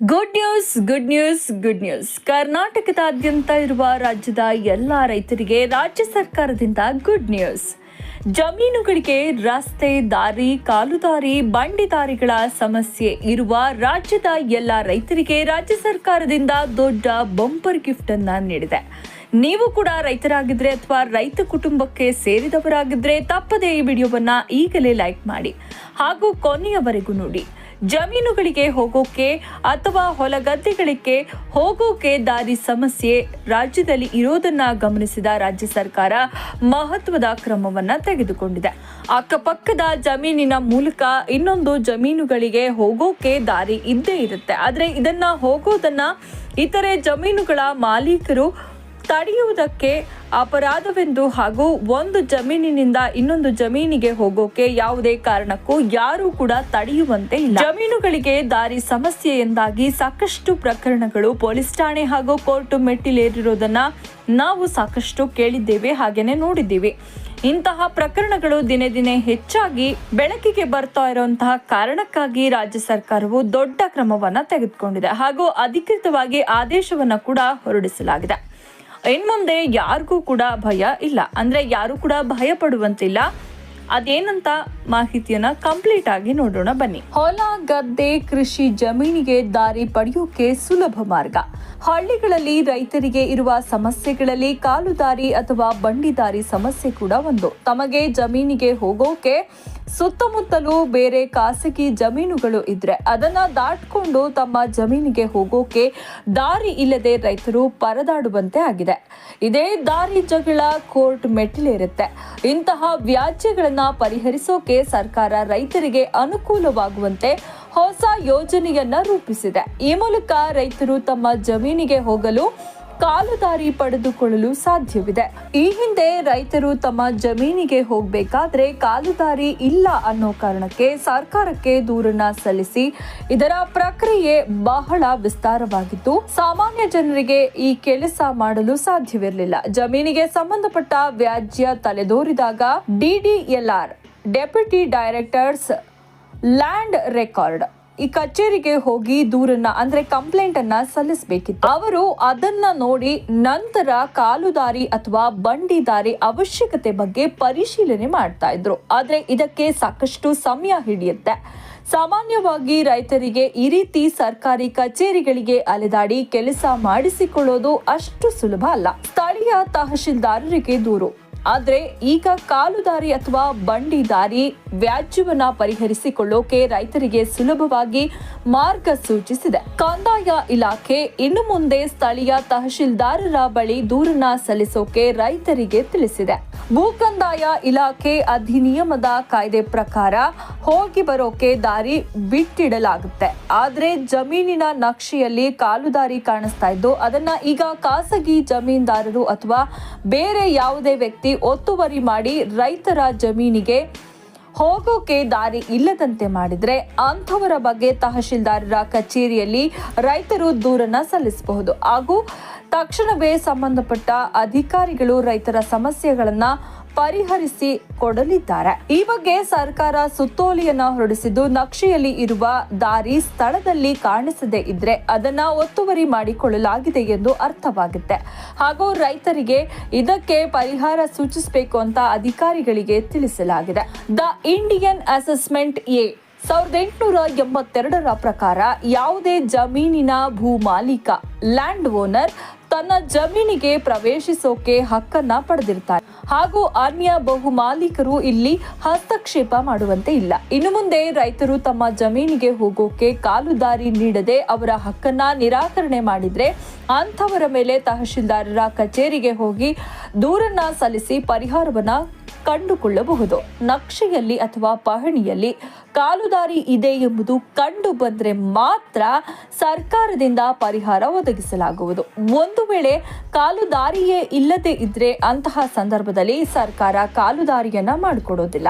Good news good news good news ಕರ್ನಾಟಕದಾದ್ಯಂತ ಇರುವ ರಾಜ್ಯದ ಎಲ್ಲ ರೈತರಿಗೆ ರಾಜ್ಯ ಸರ್ಕಾರದಿಂದ ಗುಡ್ ನ್ಯೂಸ್ ಜಮೀನುಗಳಿಗೆ ರಸ್ತೆ, ದಾರಿ, ಕಾಲುದಾರಿ ಬಂಡಿ ದಾರಿಗಳ ಸಮಸ್ಯೆ ಇರುವ ರಾಜ್ಯದ ಎಲ್ಲ ರೈತರಿಗೆ ರಾಜ್ಯ ಸರ್ಕಾರದಿಂದ ದೊಡ್ಡ ಬಂಪರ್ ಗಿಫ್ಟ್ ಅನ್ನ ನೀಡಿದೆ. ನೀವು ಕೂಡ ರೈತರಾಗಿದ್ರೆ ಅಥವಾ ರೈತ ಕುಟುಂಬಕ್ಕೆ ಸೇರಿದವರಾಗಿದ್ರೆ ತಪ್ಪದೇ ಈ ವಿಡಿಯೋವನ್ನ ಈಗಲೇ ಲೈಕ್ ಮಾಡಿ. ಹಾಗೂ ಕೊನೆಯವರೆಗೂ ನೋಡಿ. ಜಮೀನುಗಳಿಗೆ ಹೋಗೋಕೆ ಅಥವಾ ಹೊಲಗದ್ದೆಗಳಿಗೆ ಹೋಗೋಕೆ ದಾರಿ ಸಮಸ್ಯೆ ರಾಜ್ಯದಲ್ಲಿ ಇರೋದನ್ನ ಗಮನಿಸಿದ ರಾಜ್ಯ ಸರ್ಕಾರ ಮಹತ್ವದ ಕ್ರಮವನ್ನ ತೆಗೆದುಕೊಂಡಿದೆ. ಅಕ್ಕಪಕ್ಕದ ಜಮೀನಿನ ಮೂಲಕ ಇನ್ನೊಂದು ಜಮೀನುಗಳಿಗೆ ಹೋಗೋಕೆ ದಾರಿ ಇದ್ದೇ ಇರುತ್ತೆ. ಆದ್ರೆ ಇದನ್ನ ಹೋಗೋದನ್ನ ಇತರೆ ಜಮೀನುಗಳ ಮಾಲೀಕರು ತಡೆಯುವುದಕ್ಕೆ ಅಪರಾಧವೆಂದು ಹಾಗೂ ಒಂದು ಜಮೀನಿನಿಂದ ಇನ್ನೊಂದು ಜಮೀನಿಗೆ ಹೋಗೋಕೆ ಯಾವುದೇ ಕಾರಣಕ್ಕೂ ಯಾರೂ ಕೂಡ ತಡೆಯುವಂತೆ ಇಲ್ಲ. ಜಮೀನುಗಳಿಗೆ ದಾರಿ ಸಮಸ್ಯೆಯಿಂದಾಗಿ ಸಾಕಷ್ಟು ಪ್ರಕರಣಗಳು ಪೊಲೀಸ್ ಠಾಣೆ ಹಾಗೂ ಕೋರ್ಟ್ ಮೆಟ್ಟಿಲೇರಿರೋದನ್ನ ನಾವು ಸಾಕಷ್ಟು ಕೇಳಿದ್ದೇವೆ, ಹಾಗೇನೆ ನೋಡಿದ್ದೇವೆ. ಇಂತಹ ಪ್ರಕರಣಗಳು ದಿನೇ ದಿನೇ ಹೆಚ್ಚಾಗಿ ಬೆಳಕಿಗೆ ಬರ್ತಾ ಇರುವಂತಹ ಕಾರಣಕ್ಕಾಗಿ ರಾಜ್ಯ ಸರ್ಕಾರವು ದೊಡ್ಡ ಕ್ರಮವನ್ನ ತೆಗೆದುಕೊಂಡಿದೆ ಹಾಗೂ ಅಧಿಕೃತವಾಗಿ ಆದೇಶವನ್ನ ಕೂಡ ಹೊರಡಿಸಲಾಗಿದೆ. ಇನ್ಮುಂದೆ ಯಾರಿಗೂ ಕೂಡ ಭಯ ಇಲ್ಲ. ಅಂದ್ರೆ ಯಾರು ಕೂಡ ಭಯ ಪಡುವಂತಿಲ್ಲ ಅದೇನಂತ ಮಾಹಿತಿಯನ್ನ ಕಂಪ್ಲೀಟ್ ಆಗಿ ನೋಡೋಣ ಬನ್ನಿ. ಹೊಲ, ಗದ್ದೆ, ಕೃಷಿ ಜಮೀನಿಗೆ ದಾರಿ ಪಡೆಯೋಕೆ ಸುಲಭ ಮಾರ್ಗ. ಹಳ್ಳಿಗಳಲ್ಲಿ ರೈತರಿಗೆ ಇರುವ ಸಮಸ್ಯೆಗಳಲ್ಲಿ ಕಾಲು ದಾರಿ ಅಥವಾ ಬಂಡಿ ದಾರಿ ಸಮಸ್ಯೆ ಕೂಡ ಒಂದು. ತಮಗೆ ಜಮೀನಿಗೆ ಹೋಗೋಕೆ ಸುತ್ತಮುತ್ತಲೂ ಬೇರೆ ಖಾಸಗಿ ಜಮೀನುಗಳು ಇದ್ರೆ ಅದನ್ನ ದಾಟ್ಕೊಂಡು ತಮ್ಮ ಜಮೀನಿಗೆ ಹೋಗೋಕೆ ದಾರಿ ಇಲ್ಲದೆ ರೈತರು ಪರದಾಡುವಂತೆ ಆಗಿದೆ. ಇದೇ ದಾರಿ ಜಗಳ ಕೋರ್ಟ್ ಮೆಟ್ಟಿಲೇರುತ್ತೆ. ಇಂತಹ ವ್ಯಾಜ್ಯಗಳನ್ನ ಪರಿಹರಿಸೋಕೆ ಸರ್ಕಾರ ರೈತರಿಗೆ ಅನುಕೂಲವಾಗುವಂತೆ ಹೊಸ ಯೋಜನೆಯನ್ನ ರೂಪಿಸಿದೆ. ಈ ಮೂಲಕ ರೈತರು ತಮ್ಮ ಜಮೀನಿಗೆ ಹೋಗಲು ಕಾಲುದಾರಿ ಪಡೆದುಕೊಳ್ಳಲು ಸಾಧ್ಯವಿದೆ. ಈ ಹಿಂದೆ ರೈತರು ತಮ್ಮ ಜಮೀನಿಗೆ ಹೋಗಬೇಕಾದ್ರೆ ಕಾಲುದಾರಿ ಇಲ್ಲ ಅನ್ನೋ ಕಾರಣಕ್ಕೆ ಸರ್ಕಾರಕ್ಕೆ ದೂರನ್ನ ಸಲ್ಲಿಸಿ ಇದರ ಪ್ರಕ್ರಿಯೆ ಬಹಳ ವಿಸ್ತಾರವಾಗಿತ್ತು. ಸಾಮಾನ್ಯ ಜನರಿಗೆ ಈ ಕೆಲಸ ಮಾಡಲು ಸಾಧ್ಯವಿರಲಿಲ್ಲ. ಜಮೀನಿಗೆ ಸಂಬಂಧಪಟ್ಟ ವ್ಯಾಜ್ಯ ತಲೆದೋರಿದಾಗ DDLR deputy directors land record. ಈ ಕಚೇರಿಗೆ ಹೋಗಿ ದೂರನ್ನ, ಅಂದ್ರೆ ಕಂಪ್ಲೇಂಟ್ ಅನ್ನ ಸಲ್ಲಿಸಬೇಕಿತ್ತು. ಅವರು ಅದನ್ನ ನೋಡಿ ನಂತರ ಕಾಲುದಾರಿ ಅಥವಾ ಬಂಡಿ ದಾರಿ ಅವಶ್ಯಕತೆ ಬಗ್ಗೆ ಪರಿಶೀಲನೆ ಮಾಡ್ತಾ ಇದ್ರು. ಆದ್ರೆ ಇದಕ್ಕೆ ಸಾಕಷ್ಟು ಸಮಯ ಹಿಡಿಯುತ್ತೆ. ಸಾಮಾನ್ಯವಾಗಿ ರೈತರಿಗೆ ಈ ರೀತಿ ಸರ್ಕಾರಿ ಕಚೇರಿಗಳಿಗೆ ಅಲೆದಾಡಿ ಕೆಲಸ ಮಾಡಿಸಿಕೊಳ್ಳೋದು ಅಷ್ಟು ಸುಲಭ ಅಲ್ಲ. ಸ್ಥಳೀಯ ತಹಶೀಲ್ದಾರರಿಗೆ ದೂರು. ಆದ್ರೆ ಈಗ ಕಾಲುದಾರಿ ಅಥವಾ ಬಂಡಿ ದಾರಿ ವ್ಯಾಜ್ಯವನ್ನ ಪರಿಹರಿಸಿಕೊಳ್ಳೋಕೆ ರೈತರಿಗೆ ಸುಲಭವಾಗಿ ಮಾರ್ಗ ಸೂಚಿಸಿದೆ. ಕಂದಾಯ ಇಲಾಖೆ ಇನ್ನು ಮುಂದೆ ಸ್ಥಳೀಯ ತಹಶೀಲ್ದಾರರ ಬಳಿ ದೂರನ್ನ ಸಲ್ಲಿಸೋಕೆ ರೈತರಿಗೆ ತಿಳಿಸಿದೆ. ಭೂ ಕಂದಾಯ ಇಲಾಖೆ ಅಧಿನಿಯಮದ ಕಾಯ್ದೆ ಪ್ರಕಾರ ಹೋಗಿ ಬರೋಕೆ ದಾರಿ ಬಿಟ್ಟಿಡಲಾಗುತ್ತೆ. ಆದ್ರೆ ಜಮೀನಿನ ನಕ್ಷೆಯಲ್ಲಿ ಕಾಲುದಾರಿ ಕಾಣಿಸ್ತಾ ಇದ್ದು, ಅದನ್ನ ಈಗ ಖಾಸಗಿ ಜಮೀನ್ದಾರರು ಅಥವಾ ಬೇರೆ ಯಾವುದೇ ವ್ಯಕ್ತಿ ಒತ್ತುವರಿ ಮಾಡಿ ರೈತರ ಜಮೀನಿಗೆ ಹೋಗೋಕೆ ದಾರಿ ಇಲ್ಲದಂತೆ ಮಾಡಿದರೆ ಅಂಥವರ ಬಗ್ಗೆ ತಹಶೀಲ್ದಾರರ ಕಚೇರಿಯಲ್ಲಿ ರೈತರು ದೂರನ್ನ ಸಲ್ಲಿಸಬಹುದು. ಹಾಗೂ ತಕ್ಷಣವೇ ಸಂಬಂಧಪಟ್ಟ ಅಧಿಕಾರಿಗಳು ರೈತರ ಸಮಸ್ಯೆಗಳನ್ನ ಪರಿಹರಿಸಿ ಕೊಡಲಿದ್ದಾರೆ. ಈ ಬಗ್ಗೆ ಸರ್ಕಾರ ಸುತ್ತೋಲೆಯನ್ನ ಹೊರಡಿಸಿದ್ದು, ನಕ್ಷೆಯಲ್ಲಿ ಇರುವ ದಾರಿ ಸ್ಥಳದಲ್ಲಿ ಕಾಣಿಸದೇ ಇದ್ರೆ ಅದನ್ನ ಒತ್ತುವರಿ ಮಾಡಿಕೊಳ್ಳಲಾಗಿದೆ ಎಂದು ಅರ್ಥವಾಗುತ್ತೆ. ಹಾಗೂ ರೈತರಿಗೆ ಇದಕ್ಕೆ ಪರಿಹಾರ ಸೂಚಿಸಬೇಕು ಅಂತ ಅಧಿಕಾರಿಗಳಿಗೆ ತಿಳಿಸಲಾಗಿದೆ. ದ ಇಂಡಿಯನ್ ಅಸೆಸ್ಮೆಂಟ್ ಎ ಸಾವಿರದ ಎಂಟುನೂರ ಎಂಬತ್ತೆರಡರ ಪ್ರಕಾರ ಯಾವುದೇ ಜಮೀನಿನ ಭೂ ಮಾಲೀಕ ಲ್ಯಾಂಡ್ ಓನರ್ ತನ್ನ ಜಮೀನಿಗೆ ಪ್ರವೇಶಿಸೋಕೆ ಹಕ್ಕನ್ನ ಪಡೆದಿರ್ತಾರೆ. ಹಾಗೂ ಅನ್ಯ ಬಹುಮಾಲೀಕರು ಇಲ್ಲಿ ಹಸ್ತಕ್ಷೇಪ ಮಾಡುವಂತೆ ಇಲ್ಲ. ಇನ್ನು ಮುಂದೆ ರೈತರು ತಮ್ಮ ಜಮೀನಿಗೆ ಹೋಗೋಕೆ ಕಾಲುದಾರಿ ನೀಡದೆ ಅವರ ಹಕ್ಕನ್ನ ನಿರಾಕರಣೆ ಮಾಡಿದ್ರೆ ಅಂಥವರ ಮೇಲೆ ತಹಶೀಲ್ದಾರರ ಕಚೇರಿಗೆ ಹೋಗಿ ದೂರನ್ನ ಸಲ್ಲಿಸಿ ಪರಿಹಾರವನ್ನ ಕಂಡುಕೊಳ್ಳಬಹುದು. ನಕ್ಷೆಯಲ್ಲಿ ಅಥವಾ ಪಹಣಿಯಲ್ಲಿ ಕಾಲುದಾರಿ ಇದೆ ಎಂಬುದು ಕಂಡು ಬಂದರೆ ಮಾತ್ರ ಸರ್ಕಾರದಿಂದ ಪರಿಹಾರ ಒದಗಿಸಲಾಗುವುದು. ಒಂದು ವೇಳೆ ಕಾಲುದಾರಿಯೇ ಇಲ್ಲದೆ ಇದ್ರೆ ಅಂತಹ ಸಂದರ್ಭದಲ್ಲಿ ಸರ್ಕಾರ ಕಾಲುದಾರಿಯನ್ನ ಮಾಡಿಕೊಡೋದಿಲ್ಲ.